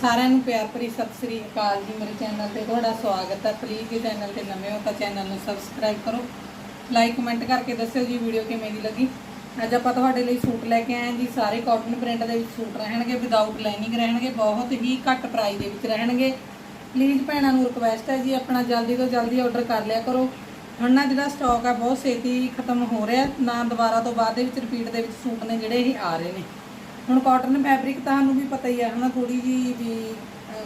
ਸਾਰਿਆਂ ਨੂੰ ਪਿਆਰ ਭਰੀ ਸਤਿ ਸ੍ਰੀ ਅਕਾਲ ਜੀ ਮੇਰੇ ਚੈਨਲ ਤੇ ਤੁਹਾਡਾ ਸਵਾਗਤ ਹੈ। ਪਲੀਜ਼ ਜੇ ਚੈਨਲ ਤੇ ਨਵੇਂ ਹੋ ਤਾਂ ਚੈਨਲ ਨੂੰ ਸਬਸਕ੍ਰਾਈਬ ਕਰੋ। ਲਾਈਕ ਕਮੈਂਟ ਕਰਕੇ ਦੱਸਿਓ ਜੀ ਵੀਡੀਓ ਕਿਵੇਂ ਦੀ ਲੱਗੀ। ਅੱਜ ਆਪਾਂ ਤੁਹਾਡੇ ਲਈ ਸੂਟ ਲੈ ਕੇ ਆਏ ਹਾਂ ਜੀ। ਸਾਰੇ ਕਾਟਨ ਪ੍ਰਿੰਟ ਦੇ ਵਿੱਚ ਸੂਟ ਰਹਿਣਗੇ ਵਿਦਆਊਟ ਲਾਈਨਿੰਗ ਰਹਿਣਗੇ, ਬਹੁਤ ਹੀ ਘੱਟ ਪ੍ਰਾਈਸ ਦੇ ਵਿੱਚ ਰਹਿਣਗੇ। ਪਲੀਜ਼ ਭੈਣਾਂ ਨੂੰ ਰਿਕੁਐਸਟ ਹੈ ਜੀ, ਆਪਣਾ ਜਲਦੀ ਤੋਂ ਜਲਦੀ ਆਰਡਰ ਕਰ ਲਿਆ ਕਰੋ। ਹੁਣ ਨਾ ਜਿਹੜਾ ਸਟਾਕ ਹੈ, ਬਹੁਤ ਛੇਤੀ ਖਤਮ ਹੋ ਰਿਹਾ। ਨਾ ਦੁਬਾਰਾ ਤੋਂ ਬਾਅਦ ਦੇ ਵਿੱਚ ਰਿਪੀਟ ਦੇ ਵਿੱਚ ਸੂਟ ਨੇ ਜਿਹੜੇ ਇਹ ਆ ਰਹੇ ਨੇ। ਹੁਣ ਕਾਟਨ ਫੈਬਰਿਕ ਤੁਹਾਨੂੰ ਵੀ ਪਤਾ ਹੀ ਹੈ ਹਨਾ ਥੋੜੀ ਜੀ ਵੀ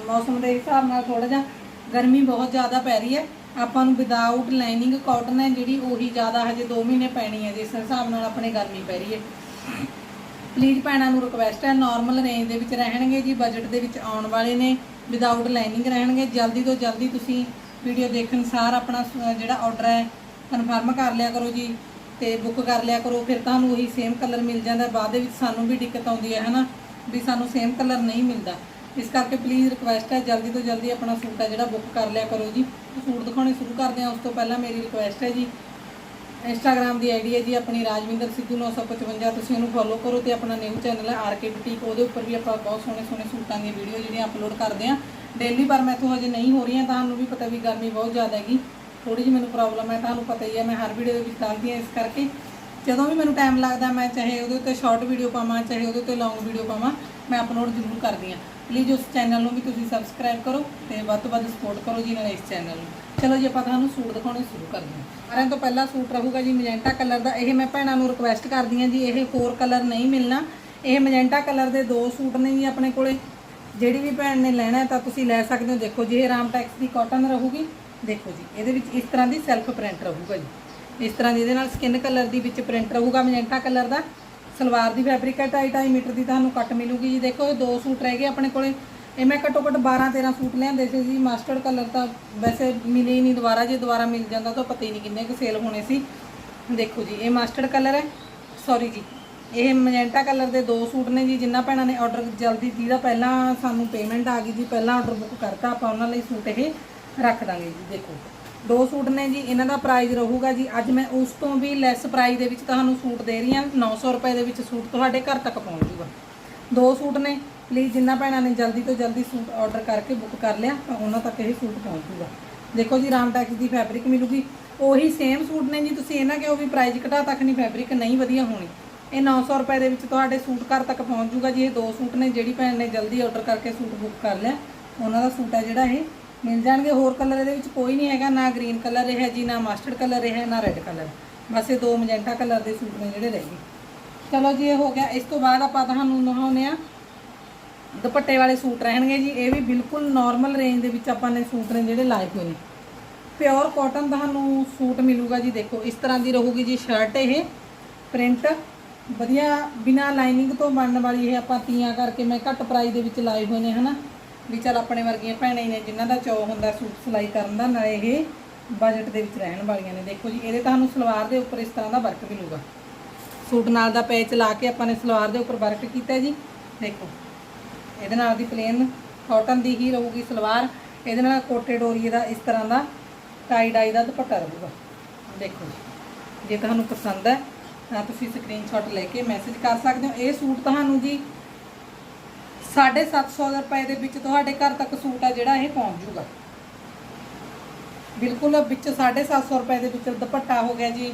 ਮੌਸਮ ਦੇ ਹਿਸਾਬ ਨਾਲ ਥੋੜਾ ਜਿਹਾ ਗਰਮੀ ਬਹੁਤ ਜ਼ਿਆਦਾ ਪੈ ਰਹੀ ਹੈ। ਆਪਾਂ ਨੂੰ ਵਿਦਆਊਟ ਲਾਈਨਿੰਗ ਕਾਟਨ ਹੈ, ਜਿਹੜੀ ਉਹੀ ਜ਼ਿਆਦਾ ਹਜੇ 2 ਮਹੀਨੇ ਪੈਣੀ ਹੈ, ਜਿਸ ਹਿਸਾਬ ਨਾਲ ਆਪਣੇ ਗਰਮੀ ਪੈ ਰਹੀ ਹੈ। ਪਲੀਜ਼ ਭੈਣਾਂ ਨੂੰ ਰਿਕੁਐਸਟ ਹੈ ਨਾਰਮਲ ਰੇਂਜ ਦੇ ਵਿੱਚ ਰਹਿਣਗੇ ਜੀ ਬਜਟ ਦੇ ਵਿੱਚ ਆਉਣ ਵਾਲੇ ਨੇ ਵਿਦਆਊਟ ਲਾਈਨਿੰਗ ਰਹਿਣਗੇ। ਜਲਦੀ ਤੋਂ ਜਲਦੀ ਤੁਸੀਂ ਵੀਡੀਓ ਦੇਖਣ ਸਾਰ ਆਪਣਾ ਜਿਹੜਾ ਆਰਡਰ ਹੈ ਕਨਫਰਮ ਕਰ ਲਿਆ ਕਰੋ ਜੀ। ਤੇ ਬੁੱਕ ਕਰ ਲਿਆ ਕਰੋ, ਫਿਰ ਤੁਹਾਨੂੰ ਉਹੀ ਸੇਮ ਕਲਰ ਮਿਲ ਜਾਂਦਾ। ਬਾਅਦ ਦੇ ਵਿੱਚ ਸਾਨੂੰ ਵੀ ਦਿੱਕਤ ਆਉਂਦੀ ਹੈ, ਹਨਾ? ਵੀ ਸਾਨੂੰ ਸੇਮ ਕਲਰ ਨਹੀਂ ਮਿਲਦਾ। ਇਸ ਕਰਕੇ ਪਲੀਜ਼ ਰਿਕੁਐਸਟ ਹੈ, ਜਲਦੀ ਤੋਂ ਜਲਦੀ ਆਪਣਾ ਸੂਟ ਹੈ ਜਿਹੜਾ ਬੁੱਕ ਕਰ ਲਿਆ ਕਰੋ ਜੀ। ਸੂਟ ਦਿਖਾਉਣੇ ਸ਼ੁਰੂ ਕਰਦੇ ਹਾਂ, ਉਸ ਤੋਂ ਪਹਿਲਾਂ ਮੇਰੀ ਰਿਕੁਐਸਟ ਹੈ ਜੀ। ਇੰਸਟਾਗ੍ਰam ਦੀ ਆਈਡੀ ਹੈ ਜੀ ਆਪਣੀ ਰਾਜਵਿੰਦਰ ਸਿੱਧੂ 955 ਤੁਸੀਂ ਉਹਨੂੰ ਫੋਲੋ ਕਰੋ ਤੇ ਆਪਣਾ ਨਿਊ ਚੈਨਲ ਹੈ ਆਰਕੇ ਬੁਟੀਕ ਉਹਦੇ ਉੱਪਰ ਵੀ ਆਪਾਂ ਬਹੁਤ ਸੋਹਣੇ ਸੋਹਣੇ ਸੂਟਾਂ ਦੀਆਂ ਵੀਡੀਓ ਜਿਹੜੀਆਂ ਅਪਲੋਡ ਕਰਦੇ ਹਾਂ। ਡੇਲੀ ਪਰ ਮੈਥੋਂ ਹਜੇ ਨਹੀਂ ਹੋ ਰਹੀਆਂ, ਤੁਹਾਨੂੰ ਵੀ ਪਤਾ ਵੀ ਗਰਮੀ ਬਹੁਤ ਜ਼ਿਆਦਾ ਹੈਗੀ। ਥੋੜੀ ਜਿਹੀ ਮੈਨੂੰ ਪ੍ਰੋਬਲਮ ਹੈ, ਤੁਹਾਨੂੰ ਪਤਾ ਹੀ ਹੈ, ਮੈਂ ਹਰ ਵੀਡੀਓ ਦੇ ਵਿੱਚ ਦੱਸਦੀ ਹਾਂ ਇਸ ਕਰਕੇ। ਜਦੋਂ ਵੀ ਮੈਨੂੰ ਟਾਈਮ ਲੱਗਦਾ, ਮੈਂ ਚਾਹੇ ਉਹਦੇ ਉੱਤੇ ਸ਼ਾਰਟ ਵੀਡੀਓ ਪਾਵਾਂ, ਚਾਹੇ ਉਹਦੇ ਉੱਤੇ ਲੌਂਗ ਵੀਡੀਓ ਪਾਵਾਂ, ਮੈਂ ਅਪਲੋਡ ਜ਼ਰੂਰ ਕਰਦੀ ਹਾਂ। ਪਲੀਜ਼ ਉਸ ਚੈਨਲ ਨੂੰ ਵੀ ਤੁਸੀਂ ਸਬਸਕ੍ਰਾਈਬ ਕਰੋ ਤੇ ਵੱਧ ਤੋਂ ਵੱਧ ਸਪੋਰਟ ਕਰੋ ਜੀ ਨਾਲ ਇਸ ਚੈਨਲ ਨੂੰ। ਚਲੋ ਜੀ, ਆਪਾਂ ਤੁਹਾਨੂੰ ਸੂਟ ਦਿਖਾਉਣੇ ਸ਼ੁਰੂ ਕਰਦੇ ਹਾਂ। ਸਾਰਿਆਂ ਤੋਂ ਪਹਿਲਾ ਸੂਟ ਰਹੂਗਾ ਜੀ ਮਜੈਂਟਾ ਕਲਰ ਦਾ। ਇਹ ਮੈਂ ਭੈਣਾਂ ਨੂੰ ਰਿਕੁਐਸਟ ਕਰਦੀ ਹਾਂ ਜੀ, ਇਹ ਹੋਰ ਕਲਰ ਨਹੀਂ ਮਿਲਣਾ। ਇਹ ਮਜੈਂਟਾ ਕਲਰ ਦੇ ਦੋ ਸੂਟ ਨੇ ਜੀ ਆਪਣੇ ਕੋਲੇ। ਜਿਹੜੀ ਵੀ ਭੈਣ ਨੇ ਲੈਣਾ ਤਾਂ ਤੁਸੀਂ ਲੈ ਸਕਦੇ ਹੋ। ਦੇਖੋ ਜੀ, ਇਹ ਰਾਮ ਟੈਕਸ ਦੀ ਕਾਟਨ ਰਹੂਗੀ। ਦੇਖੋ ਜੀ, ਇਹਦੇ ਵਿੱਚ ਇਸ ਤਰ੍ਹਾਂ ਦੀ ਸੈਲਫ ਪ੍ਰਿੰਟ ਰਹੂਗਾ ਜੀ। ਇਸ ਤਰ੍ਹਾਂ ਦੀ ਇਹਦੇ ਨਾਲ ਸਕਿਨ ਕਲਰ ਦੀ ਵਿੱਚ ਪ੍ਰਿੰਟ ਰਹੂਗਾ ਮਜੈਂਟਾ ਕਲਰ ਦਾ। ਸਲਵਾਰ ਦੀ ਫੈਬਰਿਕ ਹੈ 2.5 ਮੀਟਰ ਦੀ ਤੁਹਾਨੂੰ ਕੱਟ ਮਿਲੂਗੀ ਜੀ। ਦੇਖੋ, ਇਹ ਦੋ ਸੂਟ ਰਹਿ ਗਏ ਆਪਣੇ ਕੋਲੇ। ਇਹ ਮੈਂ ਘੱਟੋ ਘੱਟ 12 13 ਸੂਟ ਲਿਆਂਦੇ ਸੀ ਜੀ। ਮਾਸਟਰਡ ਕਲਰ ਤਾਂ ਵੈਸੇ ਮਿਲੇ ਹੀ ਨਹੀਂ ਦੁਬਾਰਾ। ਜੇ ਦੁਬਾਰਾ ਮਿਲ ਜਾਂਦਾ ਤਾਂ ਪਤਾ ਹੀ ਨਹੀਂ ਕਿੰਨੇ ਕੁ ਸੇਲ ਹੋਣੇ ਸੀ। ਦੇਖੋ ਜੀ, ਇਹ ਮਾਸਟਰਡ ਕਲਰ ਹੈ। ਸੌਰੀ ਜੀ, ਇਹ ਮਜੈਂਟਾ ਕਲਰ ਦੇ ਦੋ ਸੂਟ ਨੇ ਜੀ। ਜਿੰਨਾ ਭੈਣਾਂ ਨੇ ਆਰਡਰ ਜਲਦੀ ਜਿਹਦਾ ਪਹਿਲਾਂ ਸਾਨੂੰ ਪੇਮੈਂਟ ਆ ਗਈ ਜੀ। ਪਹਿਲਾਂ ਆਰਡਰ ਬੁੱਕ ਕਰਤਾ ਆਪਾਂ ਉਹਨਾਂ ਲਈ ਸੂਟ ਇਹ। ਰੱਖ ਦਾਂਗੇ ਜੀ, ਦੇਖੋ। ਦੋ ਸੂਟ ਨੇ ਜੀ, ਇਹਨਾਂ ਦਾ ਪ੍ਰਾਈਸ ਰਹੂਗਾ ਜੀ। ਅੱਜ ਮੈਂ ਉਸ ਤੋਂ ਵੀ ਲੈਸ ਪ੍ਰਾਈਸ ਦੇ ਵਿੱਚ ਤੁਹਾਨੂੰ ਸੂਟ ਦੇ ਰਹੀ ਹਾਂ। 900 ਰੁਪਏ ਦੇ ਵਿੱਚ ਸੂਟ ਤੁਹਾਡੇ ਘਰ ਤੱਕ ਪਹੁੰਚ ਜੂਗਾ। ਦੋ ਸੂਟ ਨੇ। ਪਲੀਜ਼ ਜਿੰਨਾ ਭੈਣਾਂ ਨੇ ਜਲਦੀ ਤੋਂ ਜਲਦੀ ਸੂਟ ਆਰਡਰ ਕਰਕੇ ਬੁੱਕ ਕਰ ਲਿਆ, ਤਾਂ ਉਹਨਾਂ ਤੱਕ ਇਹ ਸੂਟ ਪਹੁੰਚੂਗਾ ਦੇਖੋ ਜੀ ਰਾਮਟੈਕਸ ਦੀ ਫੈਬਰਿਕ ਮਿਲੂਗੀ। ਉਹੀ ਸੇਮ ਸੂਟ ਨੇ ਜੀ, ਤੁਸੀਂ ਇਹਨਾਂ ਕਿਉਂ ਵੀ ਪ੍ਰਾਈਸ ਘਟਾ ਤੱਕ ਨਹੀਂ ਫੈਬਰਿਕ ਨਹੀਂ ਵਧੀਆ ਹੋਣੀ। ਇਹ 900 ਰੁਪਏ ਦੇ ਵਿੱਚ ਤੁਹਾਡੇ ਸੂਟ ਘਰ ਤੱਕ ਪਹੁੰਚ ਜੂਗਾ ਜੀ। ਇਹ ਦੋ ਸੂਟ ਨੇ, ਜਿਹੜੀ ਭੈਣ ਨੇ ਜਲਦੀ ਆਰਡਰ ਕਰਕੇ ਸੂਟ ਬੁੱਕ ਕਰ ਲਿਆ, ਉਹਨਾਂ ਦਾ ਸੂਟ ਹੈ ਜਿਹੜਾ ਇਹ ਮਿਲ ਜਾਣਗੇ, ਹੋਰ ਕਲਰ ਇਹਦੇ ਵਿੱਚ ਕੋਈ ਨਹੀਂ ਹੈਗਾ, ਨਾ ਗ੍ਰੀਨ ਕਲਰ ਰਿਹਾ ਜੀ, ਨਾ ਮਸਟਰਡ ਕਲਰ ਰਿਹਾ, ਨਾ ਰੈੱਡ ਕਲਰ ਬਸ ਇਹ ਦੋ ਮਜੈਂਟਾ ਕਲਰ ਦੇ ਸੂਟ ਨੇ ਜਿਹੜੇ ਰਹਿ ਗਏ। ਚਲੋ ਜੀ, ਇਹ ਹੋ ਗਿਆ। ਇਸ ਤੋਂ ਬਾਅਦ ਆਪਾਂ ਤੁਹਾਨੂੰ ਦਿਖਾਉਂਦੇ ਆ ਦੁਪੱਟੇ ਵਾਲੇ ਸੂਟ ਰਹਿਣਗੇ ਜੀ। ਇਹ ਵੀ ਬਿਲਕੁਲ ਨਾਰਮਲ ਰੇਂਜ ਦੇ ਵਿੱਚ ਆਪਾਂ ਨੇ ਸੂਟ ਨੇ ਜਿਹੜੇ ਲਾਏ ਹੋਏ ਨੇ। ਪਿਓਰ ਕਾਟਨ ਤੁਹਾਨੂੰ ਸੂਟ ਮਿਲੂਗਾ ਜੀ। ਦੇਖੋ, ਇਸ ਤਰ੍ਹਾਂ ਦੀ ਰਹੂਗੀ ਜੀ ਸ਼ਰਟ ਇਹ। ਪ੍ਰਿੰਟ ਵਧੀਆ ਬਿਨਾ ਲਾਈਨਿੰਗ ਤੋਂ ਬਣਨ ਵਾਲੀ ਇਹ ਆਪਾਂ ਤੀਆਂ ਕਰਕੇ ਮੈਂ ਘੱਟ ਪ੍ਰਾਈਸ ਦੇ ਵਿੱਚ ਲਾਏ ਹੋਏ ਨੇ, ਹਨਾ। ਵੀ ਚਲ ਆਪਣੇ ਵਰਗੀਆਂ ਭੈਣਾਂ ਨੇ ਜਿਨ੍ਹਾਂ ਦਾ ਚੌ ਹੁੰਦਾ ਸੂਟ ਸਿਲਾਈ ਕਰਨ ਦਾ, ਨਾਲੇ ਇਹ ਬਜਟ ਦੇ ਵਿੱਚ ਰਹਿਣ ਵਾਲੀਆਂ ਨੇ। ਦੇਖੋ ਜੀ, ਇਹਦੇ ਤੁਹਾਨੂੰ ਸਲਵਾਰ ਦੇ ਉੱਪਰ ਇਸ ਤਰ੍ਹਾਂ ਦਾ ਵਰਕ ਮਿਲੂਗਾ। ਸੂਟ ਨਾਲ ਦਾ ਪੈਚ ਲਾ ਕੇ ਆਪਾਂ ਨੇ ਸਲਵਾਰ ਦੇ ਉੱਪਰ ਵਰਕ ਕੀਤਾ ਜੀ। ਦੇਖੋ, ਇਹਦੇ ਨਾਲ ਦੀ ਪਲੇਨ ਕਾਟਨ ਦੀ ਹੀ ਰਹੂਗੀ ਸਲਵਾਰ। ਇਹਦੇ ਨਾਲ ਕੋਟੇ ਡੋਰੀਏ ਦਾ ਇਸ ਤਰ੍ਹਾਂ ਦਾ ਟਾਈ ਡਾਈ ਦਾ ਦੁਪੱਟਾ ਰਹੂਗਾ। ਦੇਖੋ ਜੀ, ਜੇ ਤੁਹਾਨੂੰ ਪਸੰਦ ਹੈ ਤਾਂ ਤੁਸੀਂ ਸਕਰੀਨਸ਼ਾਟ ਲੈ ਕੇ ਮੈਸੇਜ ਕਰ ਸਕਦੇ ਹੋ। ਇਹ ਸੂਟ ਤੁਹਾਨੂੰ ਜੀ 750 ਰੁਪਏ ਦੇ ਵਿੱਚ ਤੁਹਾਡੇ ਘਰ ਤੱਕ ਸੂਟ ਆ ਜਿਹੜਾ ਇਹ ਪਹੁੰਚ ਜੂਗਾ। ਬਿਲਕੁਲ ਵਿੱਚ 750 ਰੁਪਏ ਦੇ ਵਿੱਚ ਦੁਪੱਟਾ ਹੋ ਗਿਆ ਜੀ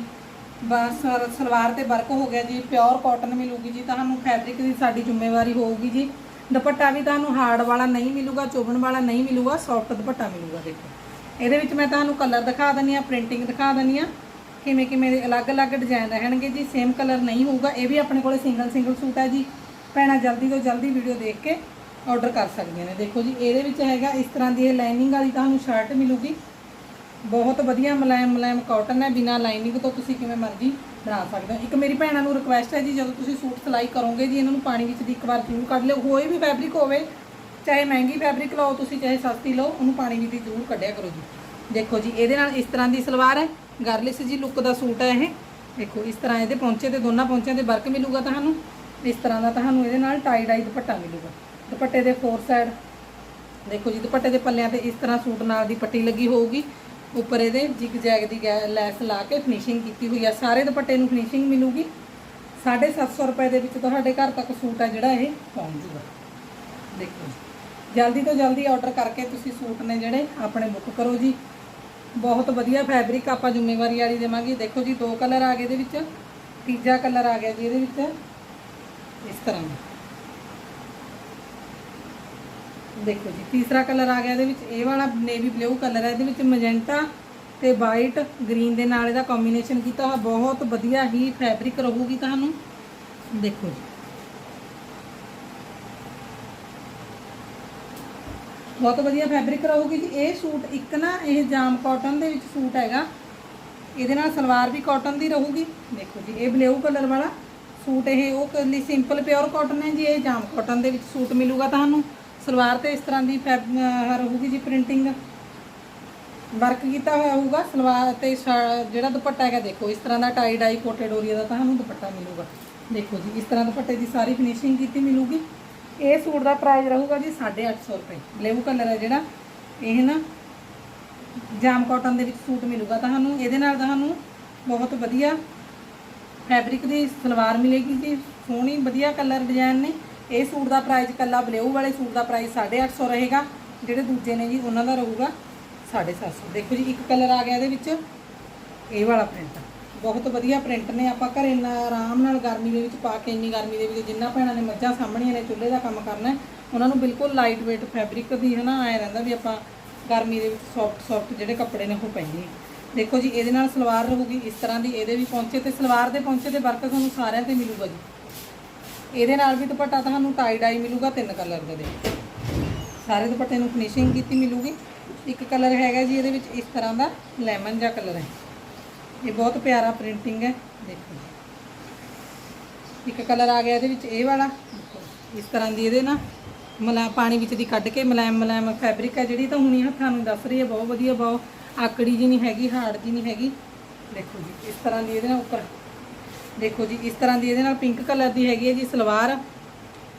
ਬਸ ਸਲਵਾਰ ਤੇ ਵਰਕ ਹੋ ਗਿਆ ਜੀ, ਪਿਓਰ ਕਾਟਨ ਮਿਲੂਗੀ ਜੀ, ਤੁਹਾਨੂੰ ਫੈਬਰਿਕ ਦੀ ਸਾਡੀ ਜ਼ਿੰਮੇਵਾਰੀ ਹੋਊਗੀ ਜੀ। ਦੁਪੱਟਾ ਵੀ ਤੁਹਾਨੂੰ ਹਾਰਡ ਵਾਲਾ ਨਹੀਂ ਮਿਲੂਗਾ ਚੁਭਣ ਵਾਲਾ ਨਹੀਂ ਮਿਲੂਗਾ ਸੌਫਟ ਦੁਪੱਟਾ ਮਿਲੂਗਾ ਦੇਖੋ। ਇਹਦੇ ਵਿੱਚ ਮੈਂ ਤੁਹਾਨੂੰ ਕਲਰ ਦਿਖਾ ਦਿੰਦੀ ਆ ਪ੍ਰਿੰਟਿੰਗ ਦਿਖਾ ਦਿੰਦੀ ਆ ਕਿਵੇਂ ਕਿਵੇਂ ਦੇ ਅਲੱਗ-ਅਲੱਗ ਡਿਜ਼ਾਈਨ ਰਹਿਣਗੇ ਜੀ ਸੇਮ ਕਲਰ ਨਹੀਂ ਹੋਊਗਾ, ਇਹ ਵੀ ਆਪਣੇ ਕੋਲੇ ਸਿੰਗਲ ਸਿੰਗਲ ਸੂਟ ਹੈ ਜੀ। ਭੈਣਾਂ ਜਲਦੀ ਤੋਂ ਜਲਦੀ ਵੀਡੀਓ ਦੇਖ ਕੇ ਆਰਡਰ ਕਰ ਸਕਦੀਆਂ ਨੇ। ਦੇਖੋ ਜੀ, ਇਹਦੇ ਵਿੱਚ ਹੈਗਾ, ਇਸ ਤਰ੍ਹਾਂ ਦੀ ਇਹ ਲਾਈਨਿੰਗ ਵਾਲੀ ਤੁਹਾਨੂੰ ਸ਼ਰਟ ਮਿਲੂਗੀ। ਬਹੁਤ ਵਧੀਆ ਮੁਲਾਇਮ ਮੁਲਾਇਮ ਕਾਟਨ ਹੈ, ਬਿਨਾ ਲਾਈਨਿੰਗ ਤੋਂ ਤੁਸੀਂ ਕਿਵੇਂ ਮਰਜ਼ੀ ਬਣਾ ਸਕਦੇ ਹੋ। ਇੱਕ ਮੇਰੀ ਭੈਣਾਂ ਨੂੰ ਰਿਕੁਐਸਟ ਹੈ ਜੀ, ਜਦੋਂ ਤੁਸੀਂ ਸੂਟ ਸਿਲਾਈ ਕਰੋਗੇ ਜੀ, ਇਹਨਾਂ ਨੂੰ ਪਾਣੀ ਵਿੱਚ ਦੀ ਇੱਕ ਵਾਰ ਜ਼ਰੂਰ ਕੱਢ ਲਿਓ। ਕੋਈ ਵੀ ਫੈਬਰਿਕ ਹੋਵੇ, ਚਾਹੇ ਮਹਿੰਗੀ ਫੈਬਰਿਕ ਲਓ, ਤੁਸੀਂ ਚਾਹੇ ਸਸਤੀ ਲਓ, ਉਹਨੂੰ ਪਾਣੀ ਵਿੱਚ ਦੀ ਜ਼ਰੂਰ ਕੱਢਿਆ ਕਰੋ ਜੀ। ਦੇਖੋ ਜੀ, ਇਹਦੇ ਨਾਲ ਇਸ ਤਰ੍ਹਾਂ ਦੀ ਸਲਵਾਰ ਹੈ ਗਰਲਿਸ ਜੀ ਲੁੱਕ ਦਾ ਸੂਟ ਹੈ ਇਹ। ਦੇਖੋ, ਇਸ ਤਰ੍ਹਾਂ ਇਹਦੇ ਪੌਂਚੇ ਤੇ, ਦੋਨਾਂ ਪੌਂਚਿਆਂ ਤੇ ਵਰਕ ਮਿਲੂਗਾ ਤੁਹਾਨੂੰ। ਇਸ ਤਰ੍ਹਾਂ ਦਾ ਤੁਹਾਨੂੰ ਇਹਦੇ ਨਾਲ ਟਾਈ ਡਾਈ ਦੁਪੱਟਾ ਮਿਲੂਗਾ। ਦੁਪੱਟੇ ਦੇ ਫੋਰ ਸਾਈਡ ਦੇਖੋ ਜੀ, ਦੁਪੱਟੇ ਦੇ ਪੱਲਿਆਂ ਤੇ ਇਸ ਤਰ੍ਹਾਂ ਸੂਟ ਨਾਲ ਦੀ ਪੱਟੀ ਲੱਗੀ ਹੋਊਗੀ। ਉੱਪਰ ਇਹਦੇ ਜਿਗ ਜੈਗ ਦੀ ਗੈ- ਲੈਸ ਲਾ ਕੇ ਫਿਨਿਸ਼ਿੰਗ ਕੀਤੀ ਹੋਈ ਆ। ਸਾਰੇ ਦੁਪੱਟੇ ਨੂੰ ਫਿਨਿਸ਼ਿੰਗ ਮਿਲੂਗੀ। 750 ਰੁਪਏ ਦੇ ਵਿੱਚ ਤੁਹਾਡੇ ਘਰ ਤੱਕ ਸੂਟ ਆ ਜਿਹੜਾ ਇਹ ਪਹੁੰਚ ਜੂਗਾ। ਦੇਖੋ ਜੀ। ਜਲਦੀ ਤੋਂ ਜਲਦੀ ਆਰਡਰ ਕਰਕੇ ਤੁਸੀਂ ਸੂਟ ਨੇ ਜਿਹੜੇ ਆਪਣੇ ਬੁੱਕ ਕਰੋ ਜੀ। ਬਹੁਤ ਵਧੀਆ ਫੈਬਰਿਕ ਆਪਾਂ ਜ਼ਿੰਮੇਵਾਰੀ ਵਾਲੀ ਦੇਵਾਂਗੇ। ਦੇਖੋ ਜੀ, ਦੋ ਕਲਰ ਆ ਗਏ ਇਹਦੇ ਵਿੱਚ। ਤੀਜਾ ਕਲਰ ਆ ਗਿਆ ਜੀ ਇਹਦੇ ਵਿੱਚ। ਇਸ ਤਰ੍ਹਾਂ ਦਾ। ਦੇਖੋ ਜੀ, ਤੀਸਰਾ ਕਲਰ ਆ ਗਿਆ ਇਹਦੇ ਵਿੱਚ। ਇਹ ਵਾਲਾ ਨੇਵੀ ਬਲੂ ਕਲਰ ਹੈ। ਇਹਦੇ ਵਿੱਚ ਮੈਜੈਂਟਾ ਤੇ ਵਾਈਟ ਗ੍ਰੀਨ ਦੇ ਨਾਲ ਇਹਦਾ ਕੰਬੀਨੇਸ਼ਨ ਕੀਤਾ ਹੋਇਆ। ਬਹੁਤ ਵਧੀਆ ਹੀ ਫੈਬਰਿਕ ਰਹੂਗੀ ਤੁਹਾਨੂੰ। ਦੇਖੋ ਜੀ। ਬਹੁਤ ਵਧੀਆ ਫੈਬਰਿਕ ਰਹੂਗੀ ਜੀ। ਇਹ ਸੂਟ ਇੱਕ ਨਾ, ਇਹ ਜਾਮ ਕਾਟਨ ਦੇ ਵਿੱਚ ਸੂਟ ਹੈਗਾ। ਇਹਦੇ ਨਾਲ ਸਲਵਾਰ ਵੀ ਕਾਟਨ ਦੀ ਰਹੂਗੀ। ਦੇਖੋ ਜੀ, ਇਹ ਬਲੂ ਕਲਰ ਵਾਲਾ। ਸੂਟ ਇਹ, ਉਹ ਕੱਲੀ ਸਿੰਪਲ ਪਿਓਰ ਕਾਟਨ ਹੈ ਜੀ, ਇਹ ਜਾਮ ਕਾਟਨ ਦੇ ਵਿੱਚ ਸੂਟ ਮਿਲੂਗਾ ਤੁਹਾਨੂੰ। ਸਲਵਾਰ ਤੇ ਇਸ ਤਰ੍ਹਾਂ ਦੀ ਫੈਬ ਆਹ ਰਹੂਗੀ ਜੀ ਪ੍ਰਿੰਟਿੰਗ ਵਰਕ ਕੀਤਾ ਹੋਇਆ ਹੋਊਗਾ, ਸਲਵਾਰ ਤੇ ਸ਼ਾ- ਜਿਹੜਾ ਦੁਪੱਟਾ ਹੈਗਾ, ਦੇਖੋ, ਇਸ ਤਰ੍ਹਾਂ ਦਾ ਟਾਈ ਡਾਈ ਕੋਟਡ ਓਰੀਆ ਦਾ ਤੁਹਾਨੂੰ ਦੁਪੱਟਾ ਮਿਲੂਗਾ। ਦੇਖੋ ਜੀ, ਇਸ ਤਰ੍ਹਾਂ ਦੁਪੱਟੇ ਦੀ ਸਾਰੀ ਫਿਨਿਸ਼ਿੰਗ ਕੀਤੀ ਮਿਲੂਗੀ। ਇਹ ਸੂਟ ਦਾ ਪ੍ਰਾਈਸ ਰਹੂਗਾ ਜੀ 850 ਰੁਪਏ। ਬਲੂ ਕਲਰ ਹੈ ਜਿਹੜਾ, ਇਹ ਨਾ, ਜਾਮ ਕਾਟਨ ਦੇ ਵਿੱਚ ਸੂਟ ਮਿਲੂਗਾ ਤੁਹਾਨੂੰ। ਇਹਦੇ ਨਾਲ ਤੁਹਾਨੂੰ ਬਹੁਤ ਵਧੀਆ ਫੈਬਰਿਕ ਦੀ ਸਲਵਾਰ ਮਿਲੇਗੀ ਜੀ, ਸੋਹਣੀ, ਵਧੀਆ ਕਲਰ ਡਿਜ਼ਾਈਨ ਨੇ। ਇਹ ਸੂਟ ਦਾ ਪ੍ਰਾਈਸ ਕੱਲਾ ਬਲੇਊ ਵਾਲੇ ਸੂਟ ਦਾ ਪ੍ਰਾਈਸ 850 ਰਹੇਗਾ, ਜਿਹੜੇ ਦੂਜੇ ਨੇ ਜੀ, ਉਹਨਾਂ ਦਾ ਰਹੂਗਾ 750 ਦੇਖੋ ਜੀ, ਇੱਕ ਕਲਰ ਆ ਗਿਆ ਇਹਦੇ ਵਿੱਚ, ਇਹ ਵਾਲਾ ਪ੍ਰਿੰਟ ਬਹੁਤ ਵਧੀਆ ਪ੍ਰਿੰਟ ਨੇ, ਆਪਾਂ ਘਰੇ ਨਾ ਆਰਾਮ ਨਾਲ ਗਰਮੀ ਦੇ ਵਿੱਚ ਪਾ ਕੇ, ਇੰਨੀ ਗਰਮੀ ਦੇ ਵਿੱਚ ਜਿੰਨਾ ਭੈਣਾਂ ਨੇ ਮੱਝਾਂ ਸਾਹਮਣੀਆਂ ਨੇ, ਚੁੱਲ੍ਹੇ ਦਾ ਕੰਮ ਕਰਨਾ, ਉਹਨਾਂ ਨੂੰ ਬਿਲਕੁਲ ਲਾਈਟ weight ਫੈਬਰਿਕ ਦੀ ਹੈ ਨਾ ਆਇਆ ਰਹਿੰਦਾ ਵੀ ਆਪਾਂ ਗਰਮੀ ਦੇ ਵਿੱਚ ਸੌਫਟ ਸੌਫਟ ਜਿਹੜੇ ਕੱਪੜੇ ਨੇ, ਉਹ ਪਹਿਨੀਏ ਦੇਖੋ ਜੀ, ਇਹਦੇ ਨਾਲ ਸਲਵਾਰ ਰਹੂਗੀ, ਇਸ ਤਰ੍ਹਾਂ ਦੀ ਇਹਦੇ ਵੀ ਪਹੁੰਚੇ ਤੇ, ਸਲਵਾਰ ਦੇ ਪਹੁੰਚੇ ਤੇ ਵਰਕ ਤੁਹਾਨੂੰ ਸਾਰਿਆਂ ਤੇ ਮਿਲੂਗਾ ਜੀ। ਇਹਦੇ ਨਾਲ ਵੀ ਦੁਪੱਟਾ ਤੁਹਾਨੂੰ ਟਾਈ ਡਾਈ ਮਿਲੂਗਾ ਤਿੰਨ ਕਲਰ ਦੇ ਦੇ ਸਾਰੇ ਦੁਪੱਟੇ ਨੂੰ ਫਿਨਿਸ਼ਿੰਗ ਕੀਤੀ ਮਿਲੂਗੀ। ਇੱਕ ਕਲਰ ਹੈਗਾ ਜੀ ਇਹਦੇ ਵਿੱਚ ਇਸ ਤਰ੍ਹਾਂ ਦਾ ਲੈਮਨ ਜਿਹਾ ਕਲਰ ਹੈ। ਇਹ ਬਹੁਤ ਪਿਆਰਾ ਪ੍ਰਿੰਟਿੰਗ ਹੈ, ਦੇਖੋ ਇੱਕ ਕਲਰ ਆ ਗਿਆ ਇਹਦੇ ਵਿੱਚ ਇਹ ਵਾਲਾ। ਇਸ ਤਰ੍ਹਾਂ ਦੀ ਇਹਦੇ ਨਾ ਮਲਾ ਪਾਣੀ ਵਿੱਚ ਦੀ ਕੱਢ ਕੇ ਮਲਾਇਮ ਮਲਾਇਮ ਫੈਬਰਿਕ ਹੈ ਜਿਹੜੀ ਤਾਂ ਹੁਣੀ ਹੱਥਾਂ ਨੂੰ ਦੱਸ ਰਹੀ ਹੈ, ਬਹੁਤ ਵਧੀਆ, ਬਹੁਤ ਆਕੜੀ ਜੀ ਨਹੀਂ ਹੈਗੀ, ਹਾਰਡ ਜੀ ਨਹੀਂ ਹੈਗੀ। ਦੇਖੋ ਜੀ, ਇਸ ਤਰ੍ਹਾਂ ਦੀ ਇਹਦੇ ਨਾਲ ਉੱਪਰ। ਦੇਖੋ ਜੀ, ਇਸ ਤਰ੍ਹਾਂ ਦੀ ਇਹਦੇ ਨਾਲ ਪਿੰਕ ਕਲਰ ਦੀ ਹੈਗੀ ਹੈ ਜੀ ਸਲਵਾਰ।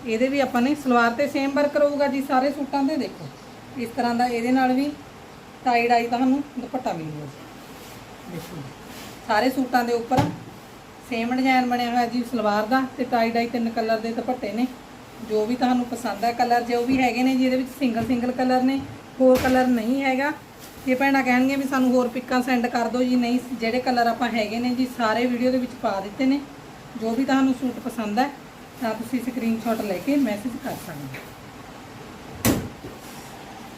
ਇਹਦੇ ਵੀ ਆਪਾਂ ਨੇ ਸਲਵਾਰ ਤੇ ਸੇਮ ਵਰਕ ਰਹੂਗਾ ਜੀ ਸਾਰੇ ਸੂਟਾਂ ਤੇ, ਦੇਖੋ। ਇਸ ਤਰ੍ਹਾਂ ਦਾ ਇਹਦੇ ਨਾਲ ਵੀ ਟਾਈ ਡਾਈ ਤੁਹਾਨੂੰ ਦੁਪੱਟਾ ਮਿਲੂਗਾ ਦੇਖੋ ਜੀ। ਸਾਰੇ ਸੂਟਾਂ ਦੇ ਉੱਪਰ ਸੇਮ ਡਿਜ਼ਾਈਨ ਬਣਿਆ ਹੋਇਆ ਜੀ ਸਲਵਾਰ ਦਾ ਤੇ ਟਾਈ ਡਾਈ ਤਿੰਨ ਕਲਰ ਦੇ ਦੁਪੱਟੇ ਨੇ। ਜੋ ਵੀ ਤੁਹਾਨੂੰ ਪਸੰਦ ਹੈ ਕਲਰ ਜੋ ਵੀ ਹੈਗੇ ਨੇ ਜੀ, ਇਹਦੇ ਵਿੱਚ ਸਿੰਗਲ ਸਿੰਗਲ ਕਲਰ ਨੇ, ਹੋਰ ਕਲਰ ਨਹੀਂ ਹੈਗਾ। ਜੇ ਭੈਣਾਂ ਕਹਿਣਗੀਆਂ ਵੀ ਸਾਨੂੰ ਹੋਰ ਪਿੱਕਾਂ ਸੈਂਡ ਕਰ ਦਿਓ ਜੀ, ਨਹੀਂ, ਜਿਹੜੇ ਕਲਰ ਆਪਾਂ ਹੈਗੇ ਨੇ ਜੀ, ਸਾਰੇ ਵੀਡੀਓ ਦੇ ਵਿੱਚ ਪਾ ਦਿੱਤੇ ਨੇ। ਜੋ ਵੀ ਤੁਹਾਨੂੰ ਸੂਟ ਪਸੰਦ ਹੈ, ਤਾਂ ਤੁਸੀਂ ਸਕਰੀਨਸ਼ਾਟ ਲੈ ਕੇ ਮੈਸੇਜ ਕਰ ਸਕਦੇ ਹੋ।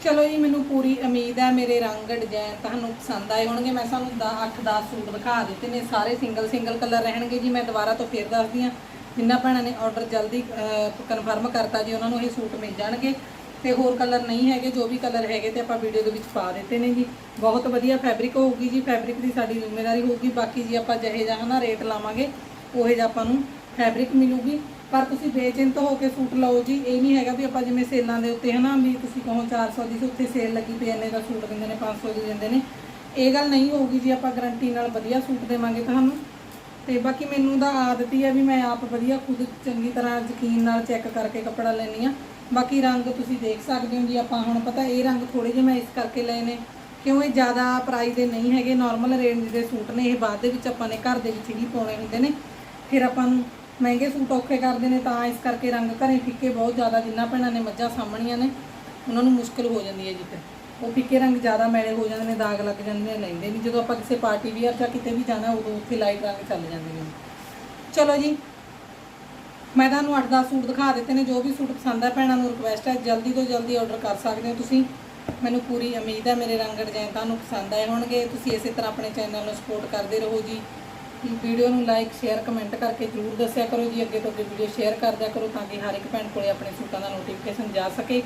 ਚਲੋ ਜੀ, ਮੈਨੂੰ ਪੂਰੀ ਉਮੀਦ ਹੈ, ਮੇਰੇ ਰੰਗ ਡਿਜ਼ਾਈਨ ਤੁਹਾਨੂੰ ਪਸੰਦ ਆਏ ਹੋਣਗੇ। ਮੈਂ ਤੁਹਾਨੂੰ 8-10 ਸੂਟ ਦਿਖਾ ਦਿੱਤੇ ਨੇ। ਸਾਰੇ ਸਿੰਗਲ ਸਿੰਗਲ ਕਲਰ ਰਹਿਣਗੇ ਜੀ। ਮੈਂ ਦੁਬਾਰਾ ਤੋਂ ਫੇਰ ਦੱਸਦੀ ਹਾਂ, ਜਿੰਨਾ ਭੈਣਾਂ ਨੇ ਆਰਡਰ ਜਲਦੀ ਕਨਫਰਮ ਕਰਤਾ ਜੀ, ਉਹਨਾਂ ਨੂੰ ਇਹ ਸੂਟ ਮਿਲ ਜਾਣਗੇ। ਤੇ ਹੋਰ ਕਲਰ ਨਹੀਂ ਹੈਗੇ, ਜੋ ਵੀ ਕਲਰ ਹੈਗੇ ਤੇ ਆਪਾਂ ਵੀਡੀਓ ਦੇ ਵਿੱਚ ਪਾ ਦਿੱਤੇ ਨੇ ਜੀ। ਬਹੁਤ ਵਧੀਆ ਫੈਬਰਿਕ ਹੋਊਗੀ ਜੀ ਫੈਬਰਿਕ ਦੀ ਸਾਡੀ ਜ਼ਿੰਮੇਵਾਰੀ ਹੋਊਗੀ। ਬਾਕੀ ਜੀ ਆਪਾਂ ਜਿਹੇ ਜਿਹਾ ਹਨਾ ਰੇਟ ਲਾਵਾਂਗੇ, ਉਹੇ ਜਿਹਾ ਆਪਾਂ ਨੂੰ ਫੈਬਰਿਕ ਮਿਲੂਗੀ। ਪਰ ਤੁਸੀਂ ਬੇਚਿੰਤ ਹੋ ਕੇ ਸੂਟ ਲਓ ਜੀ, ਇਹ ਨਹੀਂ ਹੈਗਾ ਵੀ ਆਪਾਂ ਜਿਵੇਂ ਸੇਲਾਂ ਦੇ ਉੱਤੇ ਹਨਾ ਵੀ ਤੁਸੀਂ ਕਹੋ 400 ਦੀ ਤੇ ਉੱਥੇ ਸੇਲ ਲੱਗੀ ਪਈ ਐਨੇ ਦਾ ਸੂਟ ਦਿੰਦੇ ਨੇ 500 ਦੀ ਦਿੰਦੇ ਨੇ। ਇਹ ਗੱਲ ਨਹੀਂ ਹੋਊਗੀ ਜੀ, ਆਪਾਂ ਗਾਰੰਟੀ ਨਾਲ ਵਧੀਆ ਸੂਟ ਦੇਵਾਂਗੇ ਤੁਹਾਨੂੰ। ਤੇ ਬਾਕੀ ਮੈਨੂੰ ਦਾ ਆਦਤ ਹੀ ਹੈ ਵੀ ਮੈਂ ਆਪ ਵਧੀਆ ਖੁਦ ਚੰਗੀ ਤਰ੍ਹਾਂ ਯਕੀਨ ਨਾਲ ਚੈੱਕ ਕਰਕੇ ਕੱਪੜਾ ਲੈਣੀ ਆ ਬਾਕੀ ਰੰਗ ਤੁਸੀਂ ਦੇਖ ਸਕਦੇ ਹੋ ਜੀ, ਆਪਾਂ ਹੁਣ ਪਤਾ ਇਹ ਰੰਗ ਥੋੜੇ ਜਿਹੇ ਮੈਂ ਇਸ ਕਰਕੇ ਲਏ ਨੇ, ਕਿਉਂ ਇਹ ਜ਼ਿਆਦਾ ਪ੍ਰਾਈਸ ਦੇ ਨਹੀਂ ਹੈਗੇ ਨਾਰਮਲ ਰੇਂਜ ਦੇ ਸੂਟ ਨੇ, ਇਹ ਬਾਅਦ ਦੇ ਵਿੱਚ ਆਪਾਂ ਨੇ ਘਰ ਦੇ ਵਿੱਚ ਹੀ ਪਾਉਣੇ ਹੁੰਦੇ ਨੇ। ਫਿਰ ਆਪਾਂ ਨੂੰ ਮਹਿੰਗੇ ਸੂਟ ਔਖੇ ਕਰਦੇ ਨੇ, ਤਾਂ ਇਸ ਕਰਕੇ ਰੰਗ ਘਰੇ ਫਿੱਕੇ ਬਹੁਤ ਜ਼ਿਆਦਾ, ਜਿੰਨਾ ਭੈਣਾਂ ਨੇ ਮੱਝਾਂ ਸਾਹਮਣੀਆਂ ਨੇ, ਉਹਨਾਂ ਨੂੰ ਮੁਸ਼ਕਲ ਹੋ ਜਾਂਦੀ ਹੈ ਜੀ ਫਿਰ। ਉਹ ਫਿੱਕੇ ਰੰਗ ਜ਼ਿਆਦਾ ਮੈਲੇ ਹੋ ਜਾਂਦੇ ਨੇ, ਦਾਗ ਲੱਗ ਜਾਂਦੇ ਨੇ, ਲੈਂਦੇ ਨਹੀਂ। ਜਦੋਂ ਆਪਾਂ ਕਿਸੇ ਪਾਰਟੀ ਵੀਅਰ ਜਾਂ ਕਿਤੇ ਵੀ ਜਾਣਾ, ਉਦੋਂ ਉੱਥੇ ਲਾਈਟ ਰੰਗ ਚੱਲ ਜਾਂਦੇ ਨੇ। ਚਲੋ ਜੀ ਮੈਂ ਤੁਹਾਨੂੰ 8-10 ਸੂਟ ਦਿਖਾ ਦਿੱਤੇ ਨੇ, ਜੋ ਵੀ ਸੂਟ ਪਸੰਦ ਹੈ ਭੈਣਾਂ ਨੂੰ ਰਿਕੁਐਸਟ ਹੈ ਜਲਦੀ ਤੋਂ ਜਲਦੀ ਆਰਡਰ ਕਰ ਸਕਦੇ ਹੋ ਤੁਸੀਂ। ਮੈਨੂੰ ਪੂਰੀ ਉਮੀਦ ਹੈ ਮੇਰੇ ਰੰਗ ਡਿਜ਼ਾਈਨ ਤੁਹਾਨੂੰ ਪਸੰਦ ਆਏ ਹੋਣਗੇ। ਤੁਸੀਂ ਇਸੇ ਤਰ੍ਹਾਂ ਆਪਣੇ ਚੈਨਲ ਨੂੰ ਸਪੋਰਟ ਕਰਦੇ ਰਹੋ ਜੀ। ਵੀਡੀਓ ਨੂੰ ਲਾਈਕ ਸ਼ੇਅਰ ਕਮੈਂਟ ਕਰਕੇ ਜਰੂਰ ਦੱਸਿਆ ਕਰੋ ਜੀ। ਅੱਗੇ ਤੋਂ ਅੱਗੇ ਵੀਡੀਓ ਸ਼ੇਅਰ ਕਰਦਿਆ ਕਰੋ ਤਾਂ ਕਿ ਹਰ ਇੱਕ ਭੈਣ ਕੋਲੇ ਆਪਣੇ ਸੂਟਾਂ ਦਾ ਨੋਟੀਫਿਕੇਸ਼ਨ ਜਾ ਸਕੇ।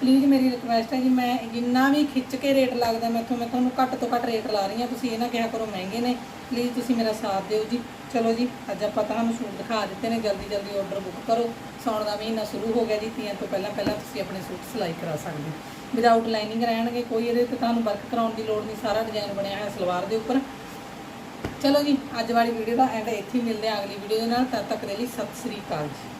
ਪਲੀਜ਼ ਮੇਰੀ ਰਿਕੁਐਸਟ ਹੈ ਜੀ, ਮੈਂ ਜਿੰਨਾ ਵੀ ਖਿੱਚ ਕੇ ਰੇਟ ਲੱਗਦਾ, ਮੈਥੋਂ ਮੈਂ ਤੁਹਾਨੂੰ ਘੱਟ ਤੋਂ ਘੱਟ ਰੇਟ ਲਾ ਰਹੀ ਹਾਂ, ਤੁਸੀਂ ਇਹ ਨਾ ਕਿਹਾ ਕਰੋ ਮਹਿੰਗੇ ਨੇ। ਪਲੀਜ਼ ਤੁਸੀਂ ਮੇਰਾ ਸਾਥ ਦਿਓ ਜੀ। ਚਲੋ ਜੀ, ਅੱਜ ਆਪਾਂ ਤੁਹਾਨੂੰ ਸੂਟ ਦਿਖਾ ਦਿੱਤੇ ਨੇ, ਜਲਦੀ ਜਲਦੀ ਆਰਡਰ ਬੁੱਕ ਕਰੋ। ਸੌਣ ਦਾ ਮਹੀਨਾ ਸ਼ੁਰੂ ਹੋ ਗਿਆ ਜੀ, ਤੀਆਂ ਤੋਂ ਪਹਿਲਾਂ ਪਹਿਲਾਂ ਤੁਸੀਂ ਆਪਣੇ ਸੂਟ ਸਿਲਾਈ ਕਰਾ ਸਕਦੇ ਹੋ। ਵਿਦਆਊਟ ਲਾਈਨਿੰਗ ਰਹਿਣਗੇ, ਕੋਈ ਇਹਦੇ ਤੇ ਤੁਹਾਨੂੰ ਵਰਕ ਕਰਾਉਣ ਦੀ ਲੋੜ ਨਹੀਂ, ਸਾਰਾ ਡਿਜ਼ਾਈਨ ਬਣਿਆ ਹੋਇਆ ਸਲਵਾਰ ਦੇ ਉੱਪਰ। ਚਲੋ ਜੀ, ਅੱਜ ਵਾਲੀ ਵੀਡੀਓ ਦਾ ਐਂਡ ਇੱਥੇ ਹੀ ਮਿਲਦੇ ਹਾਂ ਅਗਲੀ ਵੀਡੀਓ ਦੇ ਨਾਲ, ਤਦ ਤੱਕ ਦੇ ਲਈ ਸਤਿ ਸ੍ਰੀ ਅਕਾਲ ਜੀ।